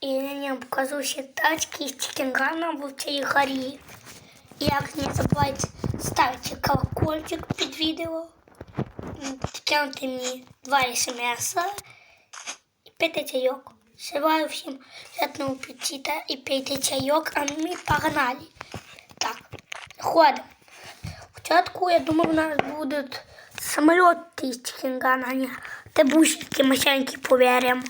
І я вам покажу ще тачки з чикенганом в цій горі. І як не забувайте ставити колокольчик під відео, кинути мені два смс і пити чайок. Желаю всім приятного аппетита і пийте чайок, а ми погнали. Так, ходимо. Спочатку, я думав, у нас будуть самоліти з Чикенгана, а не табусики машинки повіримо.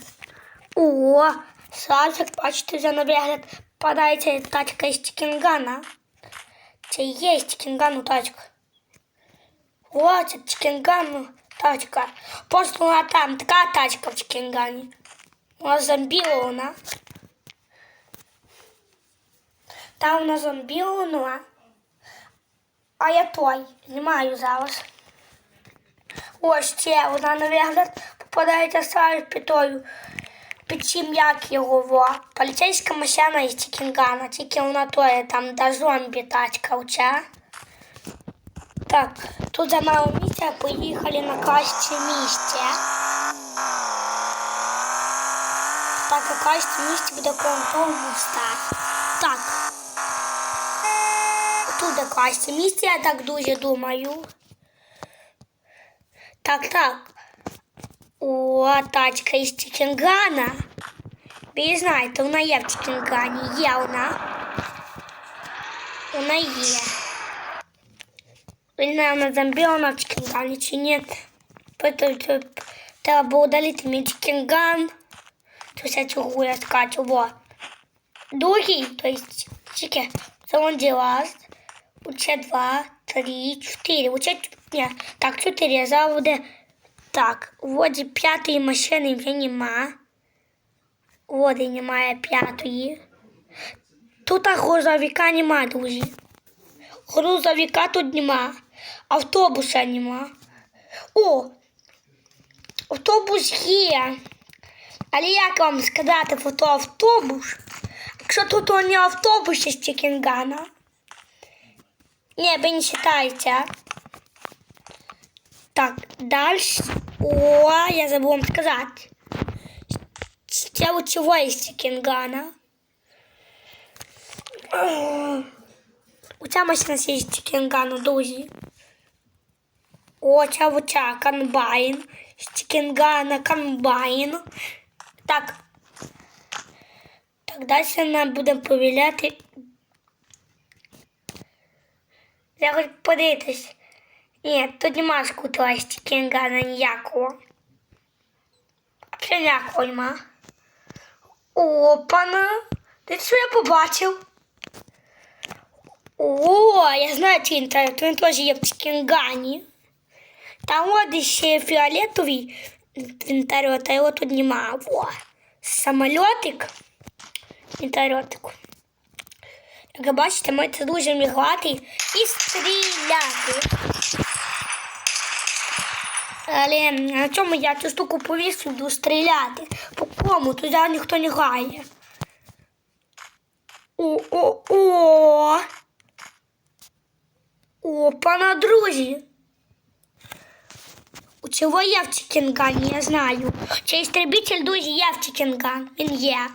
О, зараз, як бачите, за на вигляд подається тачка із Чикенгана. Це і є з Чикенгану тачка. О, це Чикенгану тачка. Просто вона там така тачка в Чикенгані. Вона зомбіована. Там вона зомбіована. А я той знімаю зараз. Ось ще вона на вигляд попадається сразу під тою. Під чим як його во. Поліцейська машина із Чикінгана, тільки вона тоє там до зомбі тачка уча. Так, тут за мало місця поїхали на краще місце. Так, на краще місце буде контрольну стати. Так. Тут де краще місце, я так дуже думаю. Так, так. О, тачка із Чикенгана. Ви знаєте, вона є в Чикенгані. Є вона. Вона є. Ви наверное, зомбіона в Чикенгані чи ні? Поэтому треба було удалити мій Чикенган. То все чого я скачу. Вот. Другий, то есть, чеки, це он раз. Уче два, три, чотири. Уче, ні, так, чотири. Зараз Так, воді п'ятої машини вже нема. Води немає п'ятої. Тут грузовика нема, друзі. Грузовика тут нема. Автобуса нема. О! Автобус є. Але як вам сказати фото автобус? Якщо тут не автобус із Чикенгана. Ні, ви не вважаєте. Так, дальше. О, я забыл вам сказать. Це у чого із Чикенгана? У ця машина з Чикенгану, друзі. О, ця оця комбайн. З Чикенгана комбайн. Так. Так, далі нам будемо повіляти. Зараз подивитись. Ні, тут нема скутера з Чикенгана ніякого. Взагалі ніякого нема. Опана. Ти що я побачив? О, я знаю цей інтернет, він теж є в Чикенгані. Там от ще фіолетовий інтернет, а його тут нема. Во. Самольотик. Інтернетику. Як ви бачите, ми це дуже мігати і стріляти. Але на чому я цю штуку повісив, буду стріляти. По кому? Зараз ніхто не грає. О-о-о! Опана, друзі. У цього є в Чикенгані, я знаю. Цей істребитель, друзі, є в Чикенган. Він є.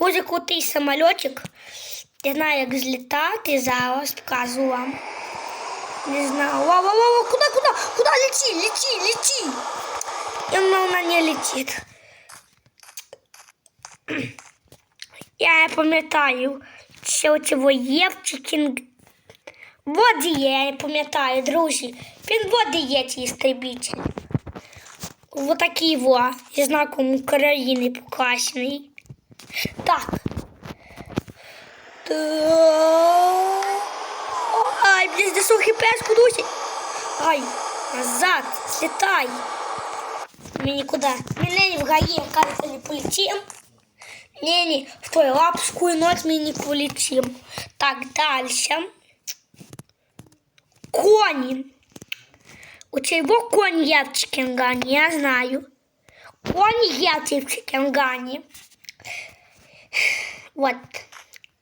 Дуже крутий самольотик. Я знаю, як злітати зараз, покажу вам. Не знаю. Вау, вау, вау, куда, куда? Куда лети, лети, лети. И она, она не летит. Я пам'ятаю, що у цього є в Чикінг. Вот є, я пам'ятаю, друзі. Він вот є цей істребитель. Вот такий во, зі знаком України покрасений. Так. Так. Здесь хп скудуся. Ай, назад, слетай. Мы никуда. Мы не в ГАИ, кажется, не полетим. Не-не, в твою лапскую ночь мы не полетим. Так, дальше. Кони. У чего конь я в Чикенгане, я знаю. Конь я в Чикенгане. Вот.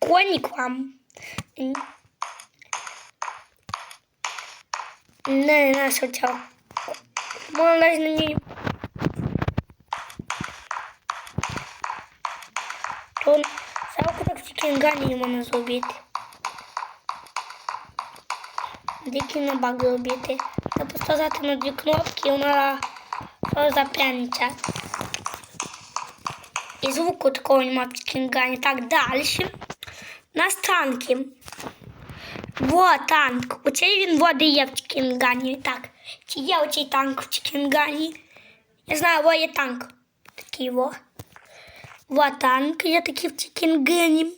Коник вам. Не, не шутил. Можно на ней. що селку так в Чікінгані не можна зробити. Дикий на баг зробити. Треба поставити на дві кнопки, і вона все запрямиться. І звуку такого нема в Чікінгані. Так, далі. У нас танки. Во танк. Оцей він води є в Чікінгані. Так. Чи є оцей танк в Чікінгані? Я знаю, во є танк. Такий во. Во танк є такий в Чікінгані.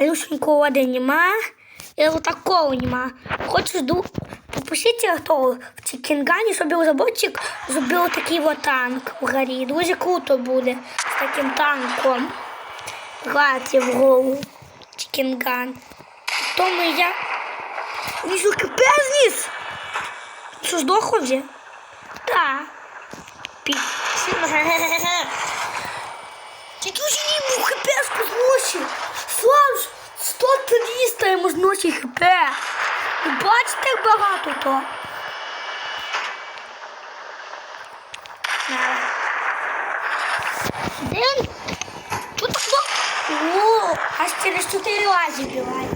Малюсенького води нема. І вот такого нема. Хочу ду... Попросіть хто в Чікінгані, щоб розробник зробив такий вот танк в горі. Дуже круто буде з таким танком. Грати в голову. Чікінган. Тому я... Він що КП зніс? Що здохло вже? Так. Пі... Тільки вже не був ХП зносив. Слав, 100 300 йому зносить ХП. Ви бачите, як багато то? На. День. Тут хто? О, аж через 4 рази биває.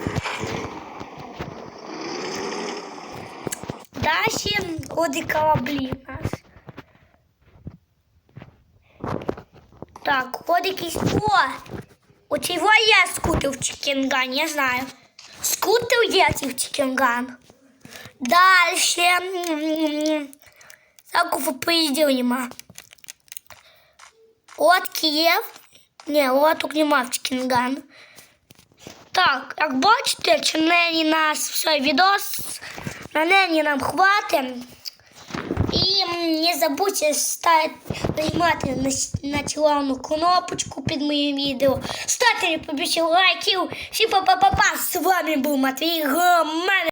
Далі ходи кораблі у нас. Так, от якийсь. О! Оцей во є скутер в Чікінган, я знаю. Скутер є цей в Чікінган. Дальше. Такого поїздів нема. От Київ. Ні, от нема в Чікінган. Так, як бачите, чи нині нас все відос. На нині нам хватить. І не забудьте ставити, нажимати на червону кнопочку під моїм відео. Ставте побільше лайків. Всім па-па-па-па. З вами був Матвій Гоман.